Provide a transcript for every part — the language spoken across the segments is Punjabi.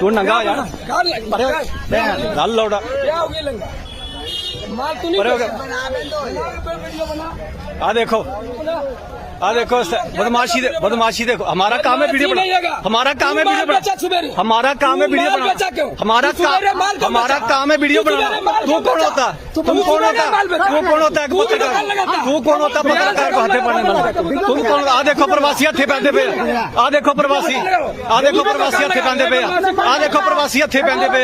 तू नंगा हो जा ना परे हो जा। लाल लौटा क्या हो गया लंगा मार तू नहीं परे हो गया। कर सकता। बना, बना। आ देखो बना। आ देखो स- बदमाशी दे, बदमाशी देखो हमारा काम है वीडियो नहीं बना लगा। हमारा काम है तू वीडियो माल बेचा बना सुबेरे। हमारा काम है तू वीडियो माल बना बेचा क्यों? हमारा तू सुबेरे माल काम क्यों हमारा बेचा? काम है वीडियो तू सुबेरे बना माल तू क्यों कौन बेचा? होता तू तू कौन सुबेरे होता माल बेचा? तू कौन होता है तू दुकान पत्रकार लगाता? तू कौन होता है पत्रकार को हाथे पाने वाला तुम कौन आ देखो प्रवासी हथे पैंदे पे आ देखो प्रवासी आ देखो प्रवासी हथे पैंदे पे आ देखो प्रवासी हथे पैंदे पे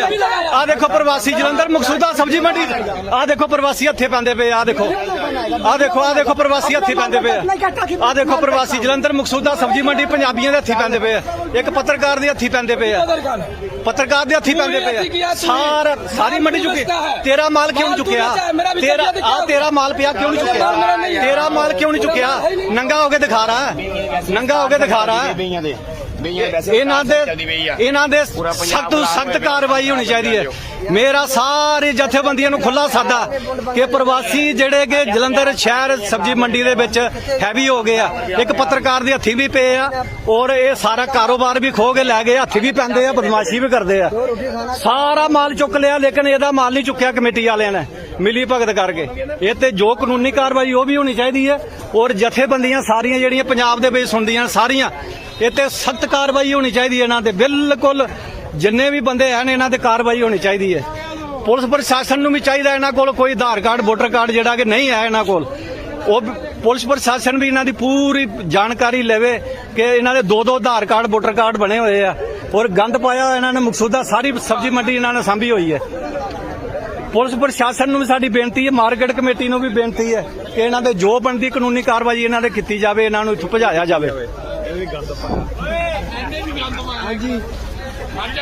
आ देखो प्रवासी जलंधर मकसूदा सब्जी मंडी आ देखो प्रवासी हथे पैंदे पे आ देखो ਆ ਦੇਖੋ ਆ ਦੇਖੋ ਪ੍ਰਵਾਸੀ ਹੱਥੀ ਪੈਂਦੇ ਪਏ ਆ। ਦੇਖੋ ਪ੍ਰਵਾਸੀ ਜਲੰਧਰ ਮਕਸੂਦਾ ਸਬਜ਼ੀ ਮੰਡੀ ਪੰਜਾਬੀਆਂ ਦੇ ਹੱਥੀ ਪੈਂਦੇ ਪਏ ਇੱਕ ਪੱਤਰਕਾਰ ਦੇ ਹੱਥੀ ਪੈਂਦੇ ਪਏ ਆ। ਪੱਤਰਕਾਰ ਦੇ ਹੱਥੀ ਪੈਂਦੇ ਪਏ ਆ। ਸਾਰਾ ਸਾਰੀ ਮੰਡੀ ਚੁੱਕੀ। ਤੇਰਾ ਮਾਲ ਕਿਉਂ ਚੁੱਕਿਆ? ਤੇਰਾ ਆ ਤੇਰਾ ਮਾਲ ਪਿਆ ਕਿਉਂ ਨਹੀਂ ਚੁੱਕਿਆ? ਤੇਰਾ ਮਾਲ ਕਿਉਂ ਨਹੀਂ ਚੁੱਕਿਆ? ਨੰਗਾ ਹੋ ਕੇ ਦਿਖਾ ਰਹਾ ਨੰਗਾ ਹੋ ਕੇ ਦਿਖਾ ਰਹਾ ਇਹਨਾਂ ਦੇ ਇਹਨਾਂ ਦੇ ਸਖਤ ਸਖਤ ਕਾਰਵਾਈ ਹੋਣੀ ਚਾਹੀਦੀ ਹੈ। ਮੇਰਾ ਸਾਰੇ ਜਥੇਬੰਦੀਆਂ ਨੂੰ ਖੁੱਲਾ ਸਾਦਾ ਕਿ ਪ੍ਰਵਾਸੀ ਜਿਹੜੇ ਕਿ ਜਲੰਧਰ ਸ਼ਹਿਰ ਸਬਜ਼ੀ ਮੰਡੀ ਦੇ ਵਿੱਚ ਹੈਵੀ ਹੋ ਗਏ ਆ ਇੱਕ ਪੱਤਰਕਾਰ ਦੇ ਹੱਥੀ ਵੀ ਪਏ ਆ ਔਰ ਇਹ ਸਾਰਾ ਕਾਰੋਬਾਰ ਵੀ ਖੋ ਕੇ ਲੈ ਗਏ ਹੱਥੀ ਵੀ ਪੈਂਦੇ ਆ ਬਦਮਾਸ਼ੀ ਵੀ ਕਰਦੇ ਆ। ਸਾਰਾ ਮਾਲ ਚੁੱਕ ਲਿਆ ਲੇਕਿਨ ਇਹਦਾ ਮਾਲ ਨਹੀਂ ਚੁੱਕਿਆ ਕਮੇਟੀ ਵਾਲਿਆਂ ਨੇ। ਮਿਲੀ ਭਗਤ ਕਰਕੇ। ਇਹ ਤੇ ਜੋ ਕਾਨੂੰਨੀ ਕਾਰਵਾਈ ਉਹ ਵੀ ਹੋਣੀ ਚਾਹੀਦੀ ਹੈ ਔਰ ਜਥੇਬੰਦੀਆਂ ਸਾਰੀਆਂ ਜਿਹੜੀਆਂ ਪੰਜਾਬ ਦੇ ਵਿੱਚ ਸੁਣਦੀਆਂ ਸਾਰੀਆਂ, ਇਹ ਤੇ ਸਖਤ ਕਾਰਵਾਈ ਹੋਣੀ ਚਾਹੀਦੀ ਹੈ ਇਹਨਾਂ ਤੇ। ਬਿਲਕੁਲ ਜਿੰਨੇ ਵੀ ਬੰਦੇ ਹਨ ਇਹਨਾਂ ਤੇ ਕਾਰਵਾਈ ਹੋਣੀ ਚਾਹੀਦੀ ਹੈ। ਪੁਲਿਸ ਪ੍ਰਸ਼ਾਸਨ ਨੂੰ ਵੀ ਚਾਹੀਦਾ ਇਹਨਾਂ ਕੋਲ ਕੋਈ ਆਧਾਰ ਕਾਰਡ, ਵੋਟਰ ਕਾਰਡ ਜਿਹੜਾ ਕਿ ਨਹੀਂ ਹੈ ਇਹਨਾਂ ਕੋਲ। ਉਹ ਪੁਲਿਸ ਪ੍ਰਸ਼ਾਸਨ ਵੀ ਇਹਨਾਂ ਦੀ ਪੂਰੀ ਜਾਣਕਾਰੀ ਲਵੇ ਕਿ ਇਹਨਾਂ ਦੇ ਦੋ ਦੋ ਆਧਾਰ ਕਾਰਡ, ਵੋਟਰ ਕਾਰਡ ਬਣੇ ਹੋਏ ਆ। ਔਰ ਗੰਦ ਪਾਇਆ ਇਹਨਾਂ ਨੇ, ਮਕਸੂਦਾ ਸਾਰੀ ਸਬਜ਼ੀ ਮੰਡੀ ਇਹਨਾਂ ਨੇ ਸਾਂਭੀ ਹੋਈ ਹੈ। ਪੁਲਿਸ ਪ੍ਰਸ਼ਾਸਨ ਨੂੰ ਵੀ ਸਾਡੀ ਬੇਨਤੀ ਹੈ ਮਾਰਕੀਟ ਕਮੇਟੀ ਨੂੰ ਵੀ ਬੇਨਤੀ ਹੈ ਕਿ ਇਹਨਾਂ ਦੇ ਜੋ ਬਣਦੀ ਕਾਨੂੰਨੀ ਕਾਰਵਾਈ ਇਹਨਾਂ ਦੇ ਕੀਤੀ ਜਾਵੇ ਇਹਨਾਂ ਨੂੰ ਇੱਥੇ ਭਜਾਇਆ ਜਾਵੇ। ਹਾਂਜੀ।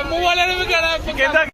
ਮੂੰਹ ਵਾਲੇ ਨੂੰ ਵੀ ਕਹਿਣਾ